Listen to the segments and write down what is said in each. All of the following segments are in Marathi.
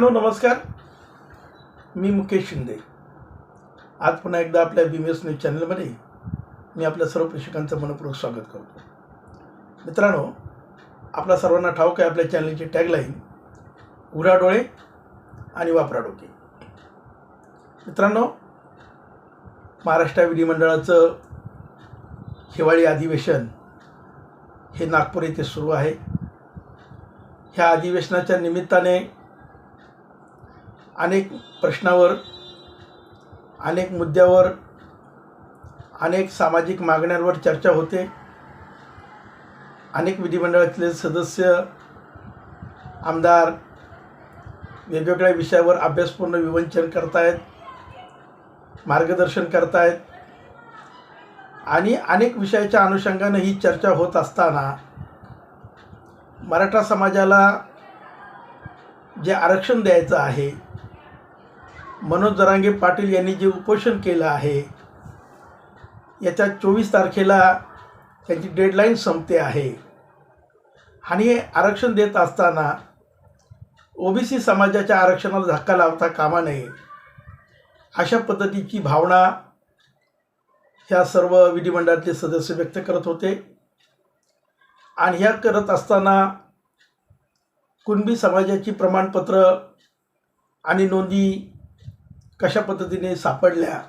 मित्रांनो नमस्कार. मी मुकेश शिंदे. आज पुन्हा एकदा आपल्या बी एस न्यूज चॅनलमध्ये मी आपल्या सर्व प्रेक्षकांचं मनपूर्वक स्वागत करतो. मित्रांनो आपल्या सर्वांना ठाऊक आहे आपल्या चॅनलची टॅगलाईन उघडा डोळे आणि वापरा डोके. मित्रांनो महाराष्ट्र विधिमंडळाचं हिवाळी अधिवेशन हे नागपूर येथे सुरू आहे. ह्या अधिवेशनाच्या निमित्ताने अनेक प्रश्नावर अनेक मुद्द्यावर अनेक सामाजिक मागण्यांवर चर्चा होते. अनेक विधिमंडळातले सदस्य आमदार वेगवेगळ्या विषयावर अभ्यासपूर्ण विवंचन करतायत मार्गदर्शन करतायत आणि अनेक विषयाच्या अनुषंगानं ही चर्चा होत असताना मराठा समाजाला जे आरक्षण द्यायचं आहे मनोज जरांगे पाटील यांनी जे उपोषण केलं आहे याच्या चोवीस तारखेला त्यांची डेडलाईन संपते आहे. आणि आरक्षण देत असताना ओबीसी समाजाच्या आरक्षणाला धक्का लावता कामा नये अशा पद्धतीची भावना ह्या सर्व विधिमंडळातले सदस्य व्यक्त करत होते. आणि ह्या करत असताना कुणबी समाजाची प्रमाणपत्र आणि नोंदी कशा पद्धतीने सापडल्या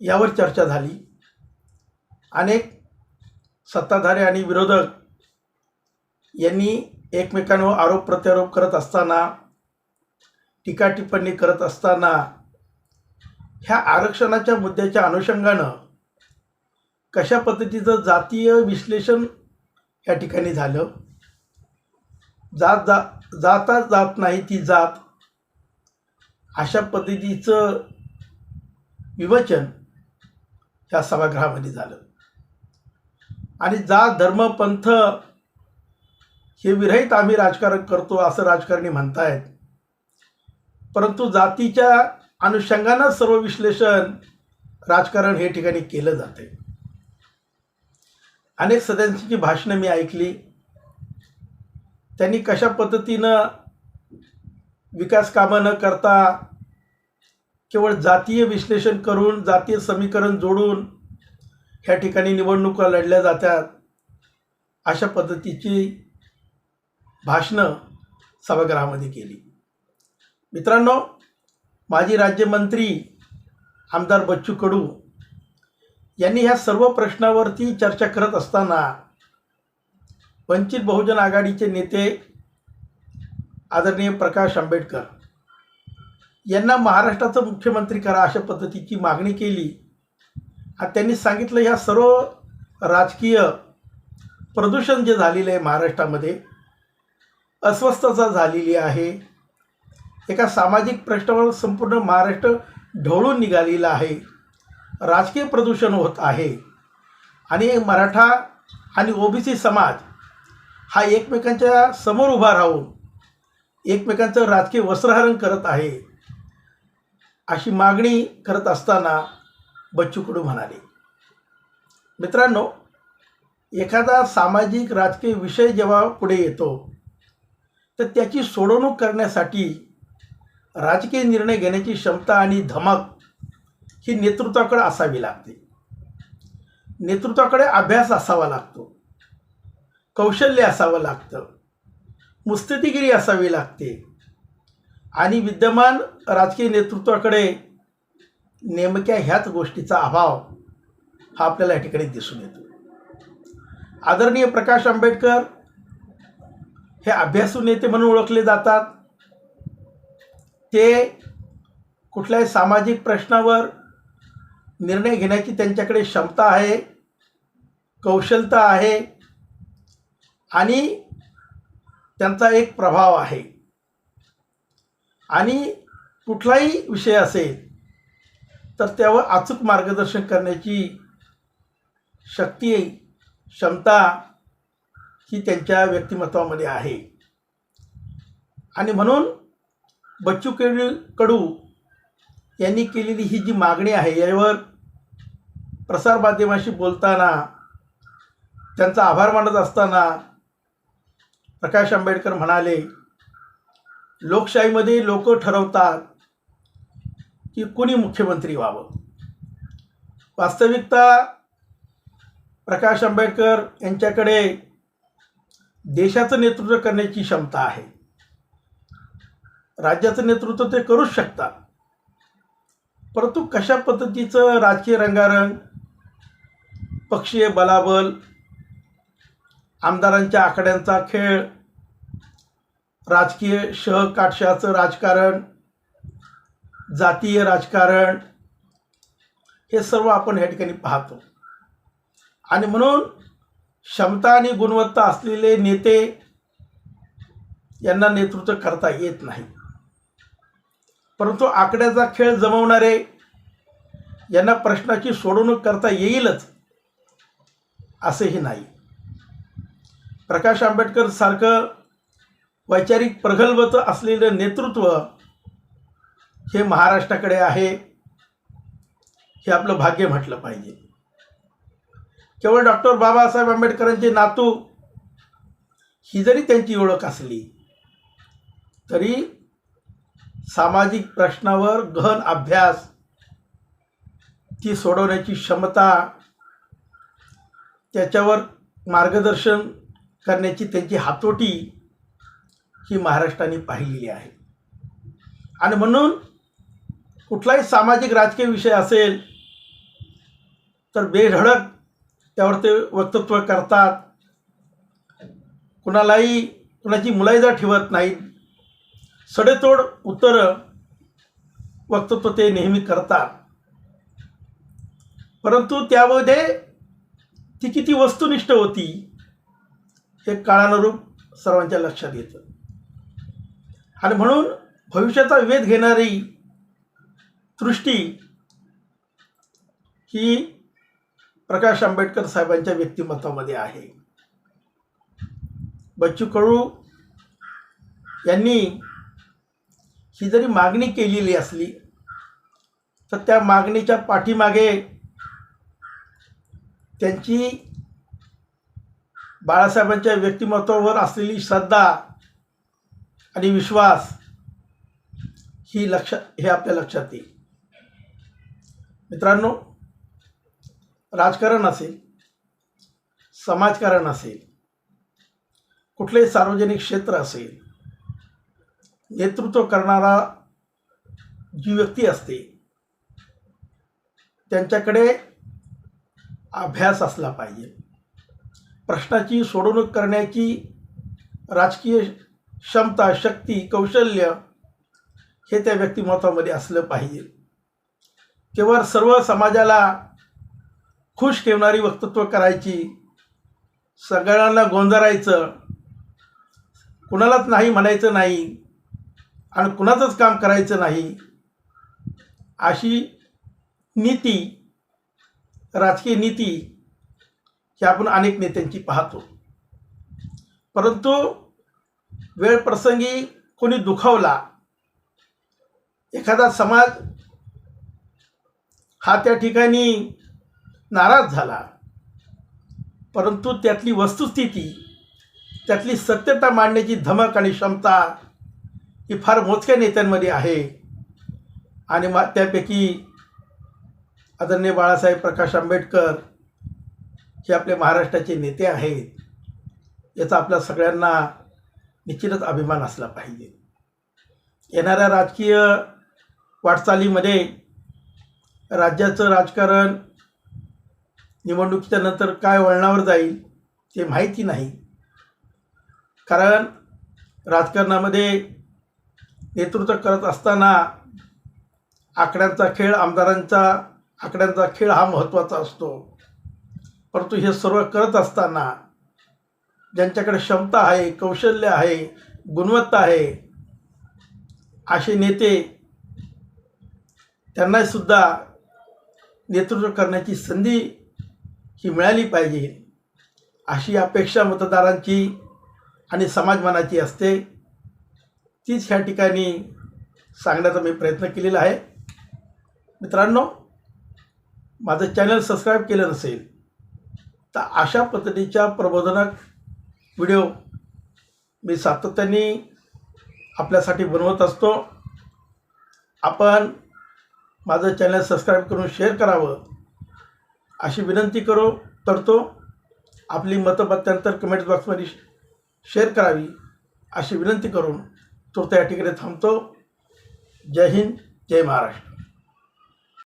यावर चर्चा झाली. अनेक सत्ताधारी आणि विरोधक यांनी एकमेकांवर आरोप प्रत्यारोप करत असताना टीका टिप्पणी करत असताना ह्या आरक्षणाच्या मुद्द्याच्या अनुषंगानं कशा पद्धतीचं जातीय विश्लेषण या ठिकाणी झालं. जात जा जाता जात नाही ती जात अशा पद्धतीचं विवचन ह्या सभागृहामध्ये झालं. आणि जात धर्म पंथ हे विरहित आम्ही राजकारण करतो असं राजकारणी म्हणतायत. परंतु जातीच्या अनुषंगानं सर्व विश्लेषण राजकारण हे ठिकाणी केलं जाते अनेक सदस्यांची भाषणं मी ऐकली. त्यांनी कशा पद्धतीनं विकास कामं न करता केवळ जातीय विश्लेषण करून जातीय समीकरण जोडून ह्या ठिकाणी निवडणुका लढल्या जातात अशा पद्धतीची भाषणं सभागृहामध्ये केली. मित्रांनो माजी राज्यमंत्री आमदार बच्चू कडू यांनी ह्या सर्व प्रश्नावरती चर्चा करत असताना वंचित बहुजन आघाडीचे नेते आदरणीय प्रकाश आंबेडकर यांना महाराष्ट्राचं मुख्यमंत्री करा अशा पद्धतीची मागणी केली. आणि त्यांनी सांगितलं ह्या सर्व राजकीय प्रदूषण जे झालेलं आहे महाराष्ट्रामध्ये अस्वस्थता झालेली आहे. एका सामाजिक प्रश्नावर संपूर्ण महाराष्ट्र ढवळून निघालेला आहे. राजकीय प्रदूषण होत आहे. आणि मराठा आणि ओबीसी समाज हा एकमेकांच्या समोर उभा राहून एकमेकांचं राजकीय वस्त्रहरण करत आहे अशी मागणी करत असताना बच्चू कडू म्हणाले मित्रांनो एखादा सामाजिक राजकीय विषय जेव्हा पुढे येतो तर त्याची सोडवणूक करण्यासाठी राजकीय निर्णय घेण्याची क्षमता आणि धमक ही नेतृत्वाकडे असावी लागते. नेतृत्वाकडे अभ्यास असावा लागतो. कौशल्य असावं लागतं. मुस्ततीगिरी असावी लागते. आणि विद्यमान राजकीय नेतृत्वाकडे नेमक्या ह्याच गोष्टीचा अभाव हा आपल्याला या ठिकाणी दिसून येतो. आदरणीय प्रकाश आंबेडकर हे अभ्यासू नेते म्हणून ओळखले जातात. ते कुठल्याही सामाजिक प्रश्नावर निर्णय घेण्याची त्यांच्याकडे क्षमता आहे कौशलता आहे आणि त्यांचा एक प्रभाव आहे. आणि कुठलाही विषय असेल तर त्यावर अचूक मार्गदर्शन करण्याची शक्ती क्षमता ही त्यांच्या व्यक्तिमत्वामध्ये आहे. आणि म्हणून बच्चू कडू कडू यांनी केलेली ही जी मागणी आहे यावर प्रसारमाध्यमाशी बोलताना त्यांचा आभार मानत असताना प्रकाश आंबेडकर म्हणाले लोकशाहीमध्ये लोक ठरवतात की कोणी मुख्यमंत्री व्हावं. वास्तविकता प्रकाश आंबेडकर यांच्याकडे देशाचं नेतृत्व करण्याची क्षमता आहे. राज्याचं नेतृत्व ते करूच शकतात. परंतु कशा पद्धतीचं राजकीय रंगारंग पक्षीय बलाबल आमदारांच्या आकड्यांचा खेळ राजकीय शहकाटशाचं राजकारण जातीय राजकारण हे सर्व आपण या ठिकाणी पाहतो. आणि म्हणून क्षमता आणि गुणवत्ता असलेले नेते यांना नेतृत्व करता येत नाही. परंतु आकड्याचा खेळ जमवणारे यांना प्रश्नाची सोडवणूक करता येईलच असेही नाही. प्रकाश आंबेडकर सारखं वैचारिक प्रगल्भत असलेलं नेतृत्व हे महाराष्ट्राकडे आहे हे आपलं भाग्य म्हटलं पाहिजे. केवळ डॉक्टर बाबासाहेब आंबेडकरांचे नातू ही जरी त्यांची ओळख असली तरी सामाजिक प्रश्नावर गहन अभ्यास ती सोडवण्याची क्षमता त्याच्यावर मार्गदर्शन करण्याची त्यांची हातोटी ही महाराष्ट्राने पाहिलेली आहे. आणि म्हणून कुठलाही सामाजिक राजकीय विषय असेल तर बेधडक त्यावर ते वक्तृत्व करतात. कुणालाही कुणाची मुलायजा ठेवत नाहीत सडेतोड उत्तरं वक्तृत्व ते नेहमी करतात. परंतु त्यामध्ये ती किती वस्तुनिष्ठ होती हे काळानुरूप सर्वांच्या लक्षात येतं. आणि म्हणून भविष्याचा वेध घेणारी दृष्टी ही प्रकाश आंबेडकर साहेबांच्या व्यक्तिमत्वामध्ये आहे. बच्चू कडू यांनी ही जरी मागणी केलेली असली तर त्या मागणीच्या पाठीमागे त्यांची बाळासाहेबांच्या व्यक्तिमत्वावर असलेली श्रद्धा आणि विश्वास ही लक्ष हे आपल्या लक्षात येईल. मित्रांनो राजकारण असेल समाजकारण असेल कुठलेही सार्वजनिक क्षेत्र असेल नेतृत्व करणारा जी व्यक्ती असते त्यांच्याकडे अभ्यास असला पाहिजे. प्रश्नाची सोडवणूक करण्याची राजकीय क्षमता शक्ती कौशल्य हे त्या व्यक्तिमत्वामध्ये असलं पाहिजे. केवळ सर्व समाजाला खुश ठेवणारी वक्तृत्व करायची सगळ्यांना गोंधरायचं कुणालाच नाही म्हणायचं नाही आणि कुणाचंच काम करायचं नाही अशी नीती राजकीय नीती ते आपण अनेक नेत्यांची पाहतो. परंतु वेळ प्रसंगी कोणी दुखावला एखादा समाज हा त्या ठिकाणी नाराज झाला परंतु त्यातली वस्तुस्थिती त्यातली सत्यता मांडण्याची धमक आणि क्षमता ही फार मोजक्या नेत्यांमध्ये आहे. आणि मा त्यापैकी आदरणीय बाळासाहेब प्रकाश आंबेडकर जे आपले महाराष्ट्राचे नेते आहेत याचा आपल्या सगळ्यांना निश्चितच अभिमान असला पाहिजे. येणाऱ्या राजकीय वाटचालीमध्ये राज्याचं राजकारण निवडणुकीच्या नंतर काय वळणावर जाईल ते माहिती नाही. कारण राजकारणामध्ये नेतृत्व करत असताना आकड्यांचा खेळ आमदारांचा आकड्यांचा खेळ हा महत्त्वाचा असतो. परंतु हे सर्व करत असताना ज्यांच्याकडे क्षमता आहे कौशल्य आहे गुणवत्ता आहे असे नेते त्यांनासुद्धा नेतृत्व करण्याची संधी ही मिळाली पाहिजे अशी अपेक्षा मतदारांची आणि समाजमनाची असते. तीच ह्या ठिकाणी सांगण्याचा मी प्रयत्न केलेला आहे. मित्रांनो माझं चॅनल सबस्क्राईब केलं नसेल तर अशा पद्धतीच्या प्रबोधनक व्हिडिओ मी सातत्याने आपल्यासाठी बनवत असतो. आपण माझं चॅनल सबस्क्राईब करून शेअर करावं अशी विनंती करू करतो. आपली मतं मत्यंतर कमेंट बॉक्समध्ये शेअर करावी अशी विनंती करून तो त्या ठिकाणी थांबतो. जय हिंद जय महाराष्ट्र.